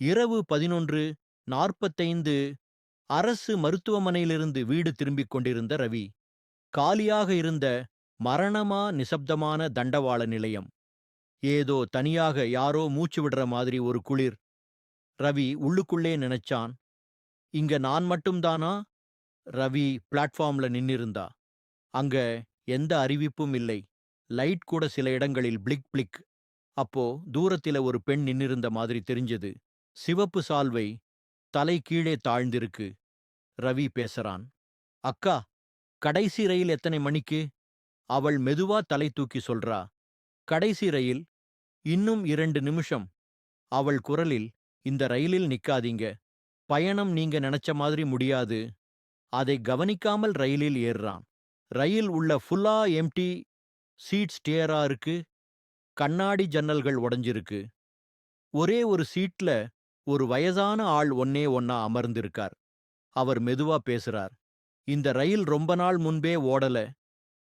இரவு பதினொன்று நாற்பத்தைந்து அரசு மருத்துவமனையிலிருந்து வீடு திரும்பிக் கொண்டிருந்த ரவி காலியாக இருந்த மரணமா நிசப்தமான தண்டவாள நிலையம். ஏதோ தனியாக யாரோ மூச்சு விடுற மாதிரி ஒரு குளிர். ரவி உள்ளுக்குள்ளே நினைச்சான் இங்க நான் மட்டும்தானா? ரவி பிளாட்ஃபார்ம்ல நின்னிருந்தா. அங்க எந்த அறிவிப்பும் இல்லை. லைட் கூட சில இடங்களில் பிளிக் பிளிக். அப்போ தூரத்தில ஒரு பெண் நின்னிருந்த மாதிரி தெரிஞ்சது. சிவப்பு சால்வை தலை கீழே தாழ்ந்திருக்கு. ரவி பேசுறான். அக்கா கடைசி ரயில் எத்தனை மணிக்கு? அவள் மெதுவா தலை தூக்கி சொல்றா. கடைசி ரயில் இன்னும் இரண்டு நிமிஷம். அவள் குரலில் இந்த ரயிலில் நிக்காதீங்க. பயணம் நீங்க நினைச்ச மாதிரி முடியாது. அதை கவனிக்காமல் ரயிலில் ஏறுறான். ரயில் உள்ள ஃபுல்லா எம்டி சீட்ஸ் டியரா இருக்கு. கண்ணாடி ஜன்னல்கள் உடைஞ்சிருக்கு. ஒரே ஒரு சீட்ல ஒரு வயசான ஆள் ஒன்னே ஒன்னா அமர்ந்திருக்கார். அவர் மெதுவா பேசுறார். இந்த ரயில் ரொம்ப நாள் முன்பே ஓடல.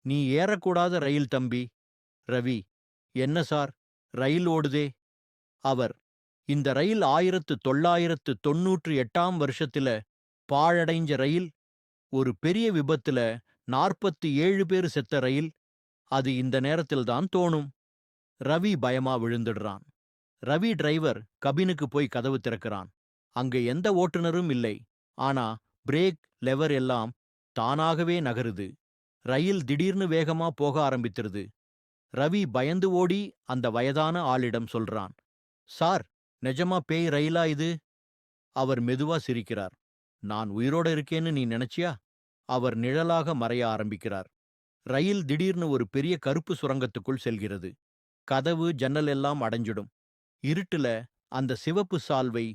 நீ ஏறக்கூடாத ரயில் தம்பி. ரவி என்ன சார்? ரயில் ஓடுதே. அவர் இந்த ரயில் ஆயிரத்து தொள்ளாயிரத்து தொன்னூற்று எட்டாம் வருஷத்துல பாழடைஞ்ச ரயில். ஒரு பெரிய விபத்துல நாற்பத்தி ஏழு பேர் செத்த ரயில். அது இந்த நேரத்தில்தான் தோணும். ரவி பயமா விழுந்துடுறான். ரவி டிரைவர் கபினுக்கு போய் கதவு திறக்கிறான். அங்க எந்த ஓட்டுநரும் இல்லை. ஆனா பிரேக் லெவர் எல்லாம் தானாகவே நகருது. ரயில் திடீர்னு வேகமா போக ஆரம்பித்திருது. ரவி பயந்து ஓடி அந்த வயதான ஆளிடம் சொல்றான் சார் நிஜமா பேய் ரயிலா இது? அவர் மெதுவா சிரிக்கிறார் நான் உயிரோட இருக்கேன்னு நீ நினைச்சியா? அவர் நிழலாக மறைய ஆரம்பிக்கிறார். ரயில் திடீர்னு ஒரு பெரிய கருப்பு சுரங்கத்துக்குள் செல்கிறது. கதவு ஜன்னல் எல்லாம் அடைஞ்சிடும். இருட்டுல அந்த சிவப்பு சால்வை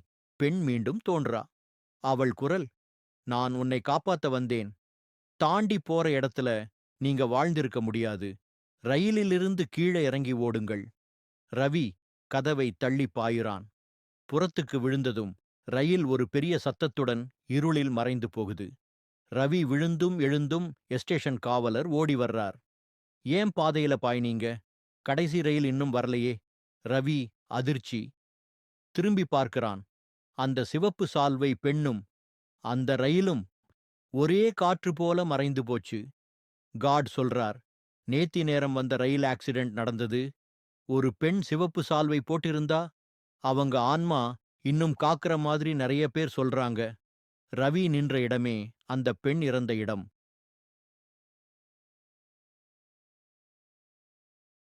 பெண் மீண்டும் தோன்றா. அவள் குரல் நான் உன்னை காப்பாத்த வந்தேன். தாண்டி போற இடத்துல நீங்க வாழ்ந்திருக்க முடியாது. ரயிலிலிருந்து கீழே இறங்கி ஓடுங்கள். ரவி கதவை தள்ளி பாயுறான். புறத்துக்கு விழுந்ததும் ரயில் ஒரு பெரிய சத்தத்துடன் இருளில் மறைந்து போகுது. ரவி விழுந்தும் எழுந்தும் எஸ்டேஷன் காவலர் ஓடி வர்றார். ஏன் பாதையில பாய்னீங்க? கடைசி ரயில் இன்னும் வரலையே. ரவி அதிர்ச்சி. திரும்பி பார்க்கிறான். அந்த சிவப்பு சால்வை பெண்ணும் அந்த ரயிலும் ஒரே காற்று போல மறைந்து போச்சு. காட் சொல்றார் நேத்தி நேரம் வந்த ரயில் ஆக்சிடென்ட் நடந்தது. ஒரு பெண் சிவப்பு சால்வை போட்டிருந்தா அவங்க ஆன்மா இன்னும் காக்கிற மாதிரி நிறைய பேர் சொல்றாங்க. ரவி நின்ற இடமே அந்த பெண் இறந்த இடம்.